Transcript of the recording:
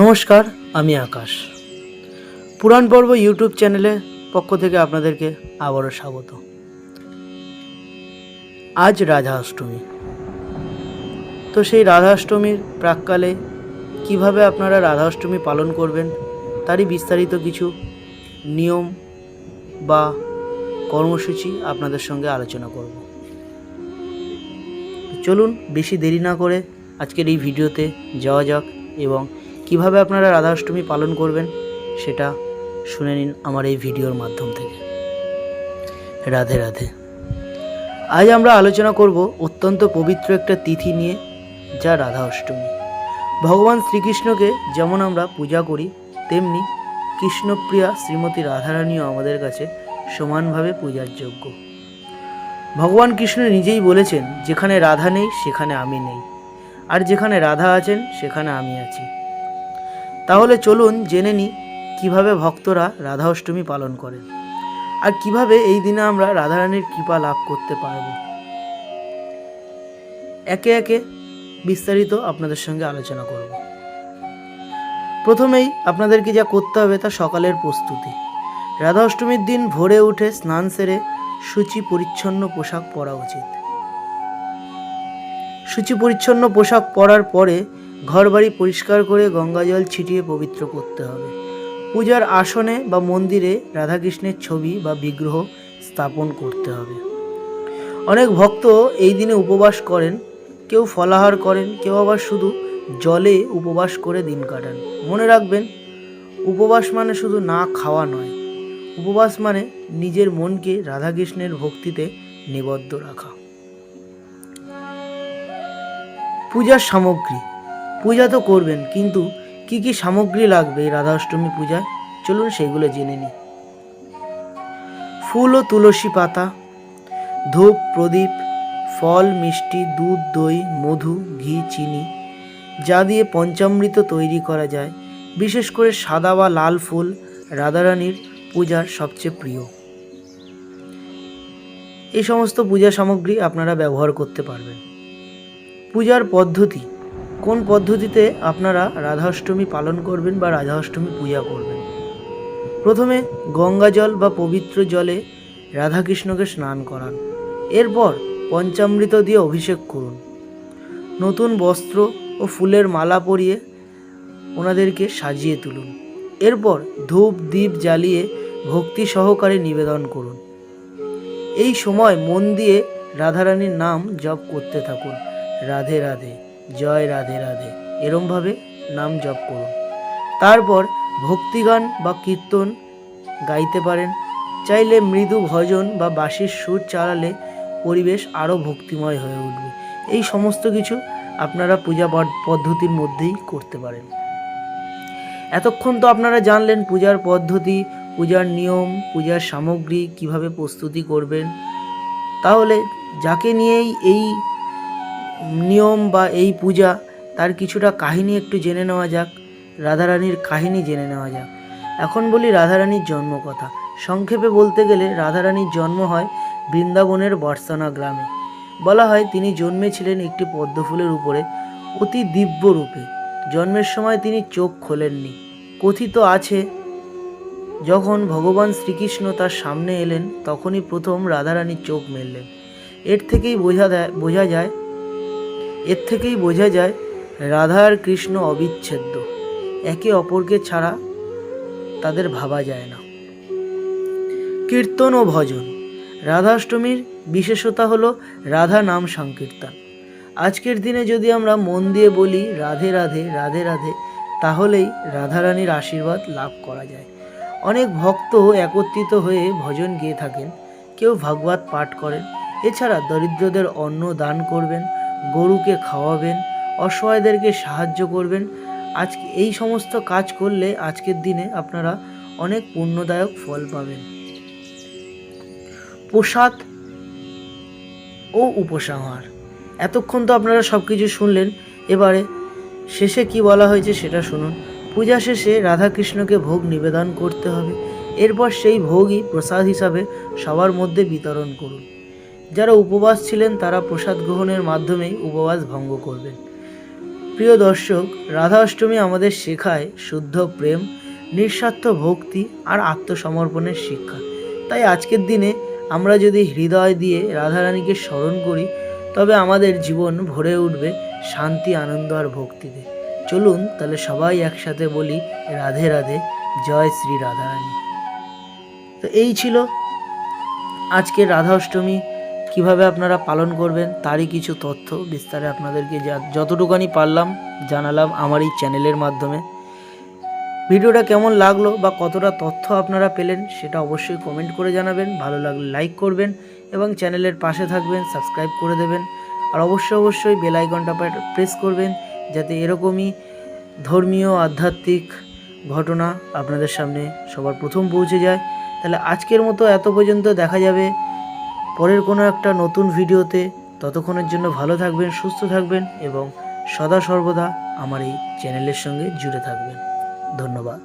নমস্কার, আমি আকাশ। পুরাণ পর্ব ইউটিউব চ্যানেলে পক্ষ থেকে আপনাদেরকে আবারও স্বাগত। আজ রাধা অষ্টমী তো সেই রাধা অষ্টমীর প্রাককালে কীভাবে আপনারা রাধা অষ্টমী পালন করবেন, তারই বিস্তারিত কিছু নিয়ম বা কর্মসূচি আপনাদের সঙ্গে আলোচনা করব। চলুন, বেশি দেরি না করে আজকের এই ভিডিওতে যাওয়া যাক এবং কীভাবে আপনারা রাধা অষ্টমী পালন করবেন সেটা শুনে নিন আমার এই ভিডিওর মাধ্যম থেকে। রাধে রাধে। আজ আমরা আলোচনা করব অত্যন্ত পবিত্র একটা তিথি নিয়ে, যা রাধা অষ্টমী ভগবান শ্রীকৃষ্ণকে যেমন আমরা পূজা করি, তেমনি কৃষ্ণপ্রিয়া শ্রীমতী রাধারানীও আমাদের কাছে সমানভাবে পূজার যোগ্য। ভগবান কৃষ্ণ নিজেই বলেছেন, যেখানে রাধা নেই, সেখানে আমি নেই। আর যেখানে রাধা আছেন, সেখানে আমি আছি। তাহলে চলুন জেনে নিই কীভাবে ভক্তরা রাধা অষ্টমী পালন করেন। আর কীভাবে এই দিনে আমরা রাধারানীর কৃপা লাভ করতে পারব। একে একে বিস্তারিত আপনাদের সঙ্গে আলোচনা করব। প্রথমেই আপনাদেরকে যা করতে হবে তা সকালের প্রস্তুতি। রাধা অষ্টমীর দিন ভোরে উঠে স্নান সেরে সূচি পরিচ্ছন্ন পোশাক পরা উচিত। সূচি পরিচ্ছন্ন পোশাক পরার পরে ঘরবাড়ি পরিষ্কার করে গঙ্গাজল ছিটিয়ে পবিত্র করতে হবে। পূজার আসনে বা মন্দিরে রাধাকৃষ্ণের ছবি বা বিগ্রহ স্থাপন করতে হবে। অনেক ভক্ত এই দিনে উপবাস করেন, কেউ ফলাহার করেন, কেউ আবার শুধু জলে উপবাস করে দিন কাটান। মনে রাখবেন, উপবাস মানে শুধু না খাওয়া নয়, উপবাস মানে নিজের মনকে রাধাকৃষ্ণের ভক্তিতে নিবদ্ধ রাখা। পূজার সামগ্রী পূজা তো করবেন, কিন্তু কি কি সামগ্রী লাগবে এই রাধা অষ্টমী পূজায়? চলুন সেগুলো জেনে নিই। ফুল ও তুলসী পাতা, ধূপ, প্রদীপ, ফল, মিষ্টি, দুধ, দই, মধু, ঘি, চিনি, যা দিয়ে পঞ্চামৃত তৈরি করা যায়। বিশেষ করে সাদা বা লাল ফুল রাধারানীর পূজার সবচেয়ে প্রিয়। এই সমস্ত পূজা সামগ্রী আপনারা ব্যবহার করতে পারবেন। পূজার পদ্ধতি কোন পদ্ধতিতে আপনারা রাধাষ্টমী পালন করবেন বা রাধাষ্টমী পূজা করবেন? প্রথমে গঙ্গা জল বা পবিত্র জলে রাধাকৃষ্ণকে স্নান করান। এরপর পঞ্চামৃত দিয়ে অভিষেক করুন। নতুন বস্ত্র ও ফুলের মালা পরিয়ে ওনাদেরকে সাজিয়ে তুলুন। এরপর ধূপ দ্বীপ জ্বালিয়ে ভক্তি সহকারে নিবেদন করুন। এই সময় মন দিয়ে রাধারানীর নাম জপ করতে থাকুন। রাধে রাধে। জয় রাধে রাধে। এরমভাবে নাম জপ করুন। তারপর ভক্তিগান বা কীর্তন গাইতে পারেন। চাইলে মৃদু ভজন বা বাঁশির সুর চালালে পরিবেশ আরও ভক্তিময় হয়ে উঠবে। এই সমস্ত কিছু আপনারা পূজা পদ- পদ্ধতির মধ্যেই করতে পারেন। এতক্ষণ তো আপনারা জানলেন পূজার পদ্ধতি, পূজার নিয়ম, পূজার সামগ্রী কীভাবে প্রস্তুতি করবেন। তাহলে যাকে নিয়েই এই নিয়ম বা এই পূজা, তার কিছুটা কাহিনী একটু জেনে নেওয়া যাক। রাধারানীর কাহিনী জেনে নেওয়া যাক। এখন বলি রাধারানীর জন্ম কথা। সংক্ষেপে বলতে গেলে রাধারানীর জন্ম হয় বৃন্দাবনের বর্ষানা গ্রামে। বলা হয় তিনি জন্মেছিলেন একটি পদ্মফুলের উপরে, অতি দিব্য রূপে। জন্মের সময় তিনি চোখ খোলেননি। কথিত আছে, যখন ভগবান শ্রীকৃষ্ণ তার সামনে এলেন, তখনই প্রথম রাধারানীর চোখ মেললেন। এর থেকেই বোঝা দেয়, বোঝা যায় এর থেকেই বোঝা যায় রাধা আর কৃষ্ণ অবিচ্ছেদ্য। একে অপরকে ছাড়া তাদের ভাবা যায় না। কীর্তন ও ভজন। রাধাষ্টমীর বিশেষতা হলো রাধা নাম সংকীর্তন। আজকের দিনে যদি আমরা মন দিয়ে বলি রাধে রাধে রাধে রাধে, তাহলেই রাধারানীর আশীর্বাদ লাভ করা যায়। অনেক ভক্ত একত্রিত হয়ে ভজন গেয়ে থাকেন। কেউ ভাগবত পাঠ করেন। এছাড়া দরিদ্রদের অন্ন দান করবেন। গরুকে খাওয়াবেন, অসহায়দেরকে সাহায্য করবেন। আজকে এই সমস্ত কাজ করলে আজকের দিনে আপনারা অনেক পুণ্যদায়ক ফল পাবেন। প্রসাদ ও উপসংহার। এতক্ষণ তো আপনারা সব কিছু শুনলেন। এবারে শেষে কি বলা হয়েছে সেটা শুনুন। পূজা শেষে রাধাকৃষ্ণকে ভোগ নিবেদন করতে হবে। এরপর সেই ভোগই প্রসাদ হিসাবে সবার মধ্যে বিতরণ করুন। যারা উপবাস ছিলেন, তারা প্রসাদ গ্রহণের মাধ্যমেই উপবাস ভঙ্গ করবেন। প্রিয় দর্শক রাধা অষ্টমী আমাদের শেখায় শুদ্ধ প্রেম, নিঃস্বার্থ ভক্তি আর আত্মসমর্পণের শিক্ষা। তাই আজকের দিনে আমরা যদি হৃদয় দিয়ে রাধারানীকে স্মরণ করি, তবে আমাদের জীবন ভরে উঠবে শান্তি, আনন্দ আর ভক্তিতে। চলুন তাহলে সবাই একসাথে বলি, রাধে রাধে, জয় শ্রী রাধারানী। তো এই ছিল আজকের রাধা অষ্টমী কীভাবে আপনারা পালন করবেন, তারই কিছু তথ্য বিস্তারে আপনাদেরকে যতটুকানি পারলাম জানালাম আমার এই চ্যানেলের মাধ্যমে। ভিডিওটা কেমন লাগল বা কতটা তথ্য আপনারা পেলেন সেটা অবশ্যই কমেন্ট করে জানাবেন, ভালো লাগলে লাইক করবেন এবং চ্যানেলের পাশে থাকবেন সাবস্ক্রাইব করে দেবেন। আর অবশ্যই অবশ্যই বেল আইকনটা প্রেস করবেন যাতে এরকমই ধর্মীয়, আধ্যাত্মিক ঘটনা আপনাদের সামনে সবার প্রথম পৌঁছে যায়। তাহলে আজকের মতো এত পর্যন্ত দেখা যাবে। পরের কোনো একটা নতুন ভিডিওতে ততক্ষণের জন্য ভালো থাকবেন, সুস্থ থাকবেন এবং সদা সর্বদা আমার এই চ্যানেলের সঙ্গে জুড়ে থাকবেন। ধন্যবাদ।